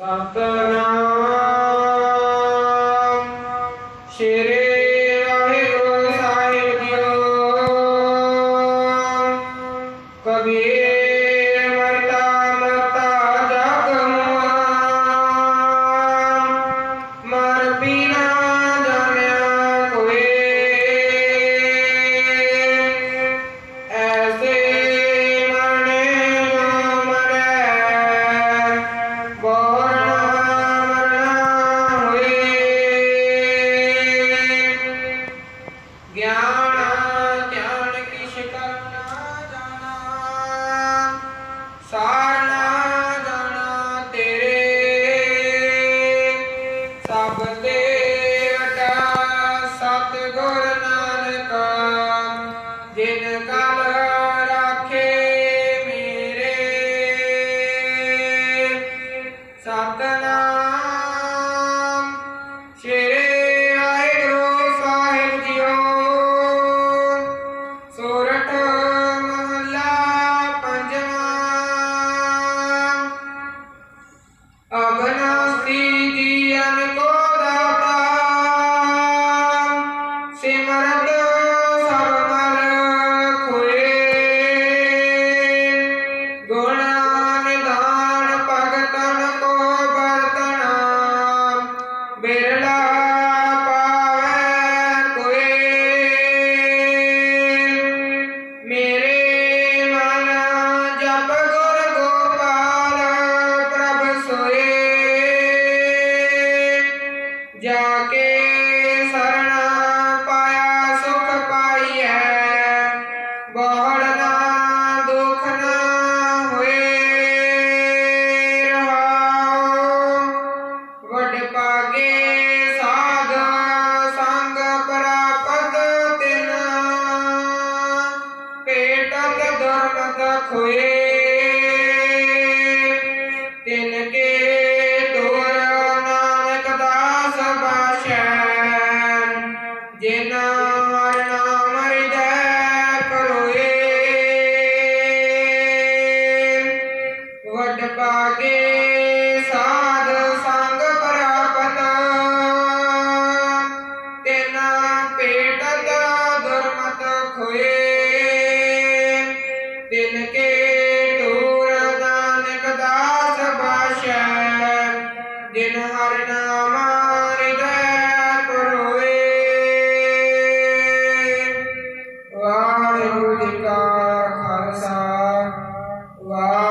Satana. ਜਾ ਕੇ ਸਰਣ ਪਾਇਆ ਸੁਖ ਪਾਈ ਹੈ ਬਹੁੜ ਨਾ, ਦੁਖ ਨਾ ਹੋਏ ਰਹਾਉ। ਵਡ ਪਾਗੇ ਸਾਧ ਸੰਗ ਪ੍ਰਾਪਤ ਤਿਨ। ਪੇਟਤ ਦੁਰਮਤ ਖੋਏ ਜਿਨ ਹਰ ਨਾਮ ਹਿਰਦੈ ਵੱਡ ਪਾਗੇ ਸਾਧ ਸੰਗ ਪ੍ਰਾਪਤ ਤਿਨ ਪੇਟਤ ਦੁਰਮਤ ਖੋਏ ਤਿਨ ਕੇ ਟੂਰ ਨਾਨਕ ਦਾਸ ਬਾਸ਼ੈ ਜਿਨ ਹਰ सा वा